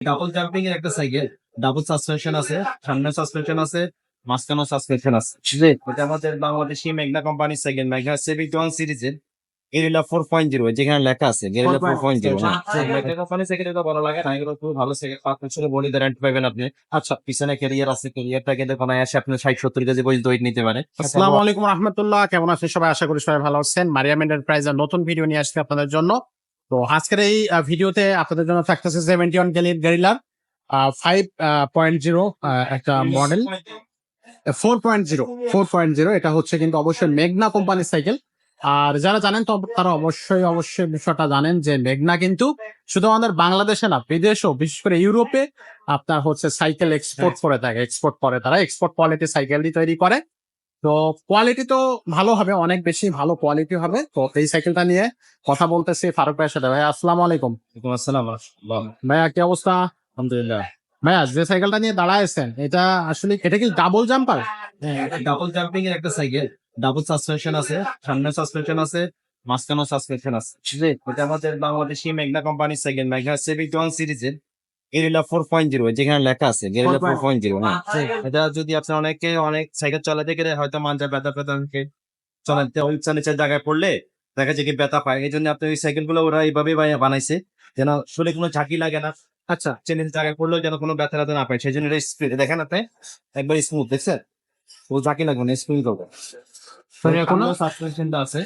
Double jumping এর একটা cycle double suspension আছে সামনে সাসপেনশন আছে মাঝখানেও সাসপেনশন আছে। এটা আমাদের বাংলাদেশি মেঘনা কোম্পানির সাইকেল মেঘনা সেভিক ওয়ান সিরিজের গেরিলা ফোর পয়েন্ট জিরো যেখানে লেখা আছে গেরিলা ফোর পয়েন্ট জিরো মেঘনা কোম্পানির সাইকেল এটা বলা লাগে না এগুলো খুব ভালো সাইকেল পাঁচ বছরের বডি গ্যারান্টি পাবেন আপনি। আচ্ছা পিছনে ক্যারিয়ার আছে ক্যারিয়ারটা কিন্তু কোনো আসে আপনি ষাট সত্তর কেজি পর্যন্ত ওয়েট নিতে পারে আসসালামু আলাইকুম রহমতুল্লাহ কেমন আছেন সবাই? আশা করি সবাই ভালো আছেন। মারিয়াম এন্টারপ্রাইজের নতুন ভিডিও নিয়ে আসছি আপনাদের জন্য। তো আজকের এই ভিডিওতে আপনাদের জন্য থাকতেছে সেভেন্টি ওয়ান গেরিলার ফাইভ পয়েন্ট জিরো একটা model four point zero four point zero এটা হচ্ছে কিন্তু অবশ্যই মেঘনা কোম্পানির সাইকেল আর যারা জানেন তো তারা অবশ্যই অবশ্যই বিষয়টা জানেন যে মেঘনা কিন্তু শুধু আমাদের বাংলাদেশে না বিদেশেও বিশেষ করে ইউরোপে আপনার হচ্ছে সাইকেল এক্সপোর্ট করে থাকে এক্সপোর্ট করে। তারা এক্সপোর্ট কোয়ালিটি সাইকেলটি তৈরি করে। তো কোয়ালিটি তো ভালো হবে অনেক বেশি ভালো কোয়ালিটি হবে। তো এই সাইকেলটা নিয়ে কথা বলতেছি ফারুক ভাইয়ের সাথে। ভাই আসসালামু আলাইকুম। আসসালাম ভাইয়া কি অবস্থা? আলহামদুলিল্লাহ। ভাইয়া যে সাইকেলটা নিয়ে দাঁড়াইছেন এটা আসলে এটা কি ডাবল জাম্পার ডাবল জাম্পিং এর একটা সাইকেল ডাবল সাসপেনশন আছে সামনে সাসপেনশন আছে মাঝখানেও সাসপেনশন আছে। এটা আমাদের বাংলাদেশি মেঘনা কোম্পানির সাইকেল মেঘনা সেভিক ওয়ান সিরিজের গেরিলা ফোর পয়েন্ট জিরো যেখানে লেখা আছে গেরিলা ফোর পয়েন্ট জিরো এটা যদি আপনি অনেকে অনেক সাইকেল চালাতে গেলে হয়তো ব্যথা ব্যথা চালাতে নিচের জায়গায় পড়লে দেখা যায় কি ব্যথা পায়। এই জন্য আপনি ওই সাইকেলগুলো ওরা এইভাবে বানাইছে যেন শরীরে কোনো ঝাঁকি লাগে না। আচ্ছা। চেনের জায়গায় পড়লেও যেন কোনো ব্যথা ব্যথা না পায় সেই জন্য এটা স্পিড দেখেন আপনি একবার স্মুথ দেখছেন? ও ঝাঁকি লাগবে না স্পিড করবে সাসপেনশনটা আছে।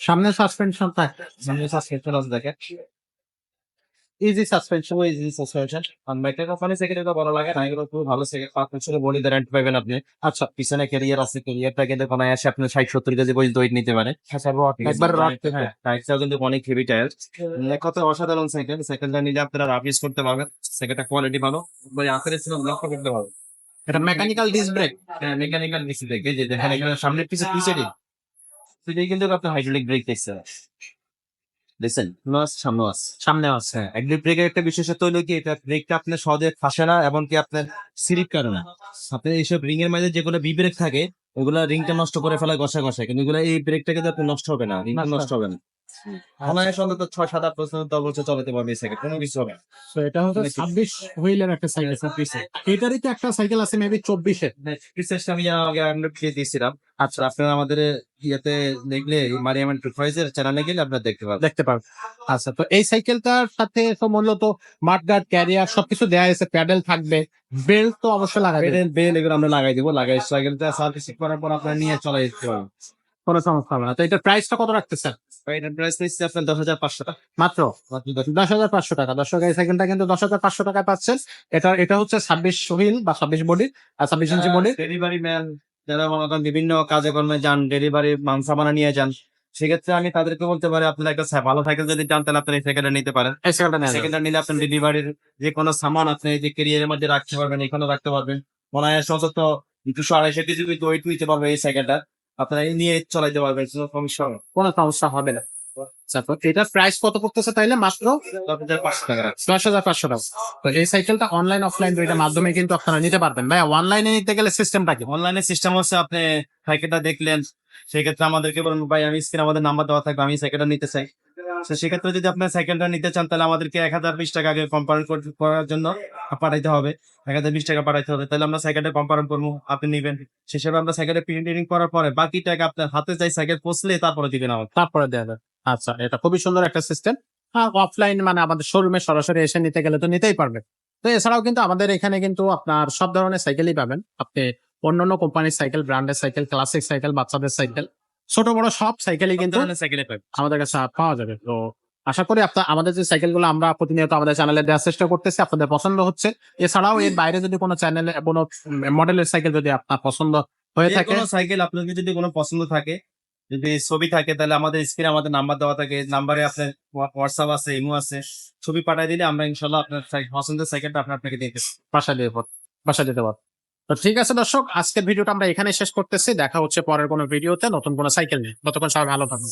সামনে সাসপেনশন থাকে। সামনে সাসপেনশন আছে দেখেন। ইজি সাসপেনশন যে সাসপেনশন আর কোম্পানি বলা লাগে না এগুলো খুব ভালো বছরের বডি গ্যারান্টি পাবেন আপনি। আচ্ছা পিছনে ক্যারিয়ার আছে ক্যারিয়ারটা কিন্তু কোনো আসে আপনি ষাট সত্তর কেজি পর্যন্ত ওয়েট নিতে পারে একবার রড হ্যাঁ। টায়ারটাও কিন্তু অনেক হেভি টায়ার কত অসাধারণ সাইকেল সাইকেলটা নিলে আপনারা রাফ ইউজ করতে পারবেন। সাইকেলটা কোয়ালিটি ভালো। আকারে ছিল লক্ষ্য করতে পারবেন। এটা মেকানিক্যাল ডিস ব্রেক হ্যাঁ মেকানিক্যাল ডিসি দেখে যে দেখেন এখানে সামনে পিছে পিছে দিন। সেটাই কিন্তু আপনি হাইড্রোলিক ব্রেক দেখছে দেখছেন সামনে আছে। সামনে আছে হ্যাঁ। হাইড্রোলিক ব্রেকের একটা বিশেষত্ব হলো কি এটা ব্রেকটা আপনার সহজে ফাঁসে না এমনকি আপনার স্লিপ করে না। আপনার এইসব রিং এর মাঝে যেগুলো বি ব্রেক থাকে ওগুলা রিংটা নষ্ট করে ফেলা ঘষা ঘষা কিন্তু এগুলো এই ব্রেকটা কিন্তু আপনার নষ্ট হবে না রিংটা। নষ্ট হবে না। অনায়াসে অন্তত ছয় সাত আট বছর দশ বছর চালাতে পারবে এই সাইকেল কোনো কিছু হবে তো এটা হচ্ছে অনেক- ছাব্বিশ হুইলের একটা সাইকেল এটারই তো একটা সাইকেল আছে মেবি চব্বিশে। আমি আগে দিয়েছিলাম। আচ্ছা আপনারা আমাদের ইয়েতে দেখলে মারিয়াম এন্টারপ্রাইজের চ্যানেলে গেলে আপনারা দেখতে পাবেন। দেখতে পারবেন আচ্ছা তো এই সাইকেলটার সাথে তো মূলত মাঠগার্ড ক্যারিয়ার সবকিছু দেওয়া হয়েছে প্যাডেল থাকবে বেল্ট তো অবশ্যই লাগাবে বেল বেল এগুলো আমরা লাগাই দিব লাগাই সাইকেলটা সার্ভিসিং করার পর আপনারা নিয়ে চলে যেতে পারবেন। কোনো সমস্যা হবে না। তো এটার প্রাইসটা কত রাখতেছেন? এটার প্রাইস নিচ্ছে আপনার দশ হাজার পাঁচশো টাকা। মাত্র? দশ হাজার। পাঁচশো টাকা। এই সাইকেলটা কিন্তু দশ হাজার পাঁচশো টাকায় পাচ্ছেন। এটা এটা হচ্ছে ছাব্বিশ হুইল বা ছাব্বিশ বডি আর ছাব্বিশ ইঞ্চি বডি। ডেলিভারি ম্যান যারা মনে করেন বিভিন্ন কাজে কর্মে যান ডেলিভারি মাল বানা নিয়ে যান সেক্ষেত্রে আমি তাদেরকে বলতে পারি আপনার একটা ভালো সাইকেল যদি চান তাহলে আপনি সেকেন্ড নিতে পারেন। সেকেন্ডটা নিলে আপনি ডেলিভারির যে কোনো সামান আপনি এই যে ক্যারিয়ারের মধ্যে রাখতে পারবেন এখানে রাখতে পারবেন। মনে হয় অন্তত দুশো আড়াইশো কেজি ওয়েট নিতে পারবে এই সাইকেলটা আপনারা এই নিয়ে চলাইতে পারবেন কোনো সমস্যা কোনো সমস্যা হবে না। তো প্রাইস কত পড়তেছে তাইলে? মাত্র দশ হাজার পাঁচশো টাকা। দশ হাজার পাঁচশো টাকা। তো এই সাইকেলটা অনলাইন অফলাইন দুইটার মাধ্যমে কিন্তু আপনারা নিতে পারবেন। ভাই অনলাইনে নিতে গেলে সিস্টেমটা কি? অনলাইনে সিস্টেম হচ্ছে আপনি সাইকেলটা দেখলেন সেক্ষেত্রে আমাদেরকে বলুন ভাই আমি স্ক্রিন আমাদের নাম্বার দেওয়া থাকবে আমি সাইকেলটা নিতে চাই। সেক্ষেত্রে যদি আপনার সাইকেলটা নিতে চান তাহলে আমাদেরকে এক হাজার বিশ টাকা আগে করার জন্য পাঠাইতে হবে। এক হাজার বিশ টাকা পাঠাইতে হবে। তাহলে আমরা সাইকেলটা কম্পারেট করব আপনি নিবেন। সে হিসেবে আমরা সাইকেলটা প্রিন্টিং করার পরে বাকি টাকা আপনার হাতে চাই সাইকেল পৌঁছলে তারপরে দিবেন আমাকে। তারপরে দেওয়া আচ্ছা এটা খুবই সুন্দর একটা সিস্টেম অফলাইন মানে আমাদের শোরুমে সরাসরি এসে নিতে গেলে তো নিতেই পারবে। তো এছাড়াও কিন্তু আমাদের এখানে কিন্তু আপনার সব ধরনের সাইকেলই পাবেন। আপনি অন্যান্য কোম্পানির সাইকেল ব্র্যান্ডের সাইকেল ক্লাসিক সাইকেল বাচ্চাদের সাইকেল ছোট বড় সব সাইকেলই কিন্তু আমাদের কাছে পাওয়া যাবে। তো আশা করি আপনার আমাদের যে সাইকেলগুলো আমরা প্রতিনিয়ত আমাদের চ্যানেলে দেওয়ার চেষ্টা করতেছি আপনাদের পছন্দ হচ্ছে। এছাড়াও এর বাইরে যদি কোনো চ্যানেলে কোনো মডেলের সাইকেল যদি আপনার পছন্দ হয়ে থাকে। সাইকেল আপনার যদি কোনো পছন্দ থাকে যদি ছবি থাকে তাহলে আমাদের স্ক্রিনে আমাদের নাম্বার দেওয়া থাকে। নাম্বারে আপনার হোয়াটসঅ্যাপ আছে ইমো আছে। ছবি পাঠাই দিলে আমরা ইনশাল্লাহ আপনার পছন্দের সাইকেলটা আপনার আপনাকে দেবো বাসা দিয়ে বাসা দিতে পারব। তো ঠিক আছে দর্শক, আজকের ভিডিওটা আমরা এখানে শেষ করতেছি। দেখা হচ্ছে পরের কোনো ভিডিওতে নতুন কোনো সাইকেল নিয়ে। ততক্ষণ সবাই ভালো থাকুন।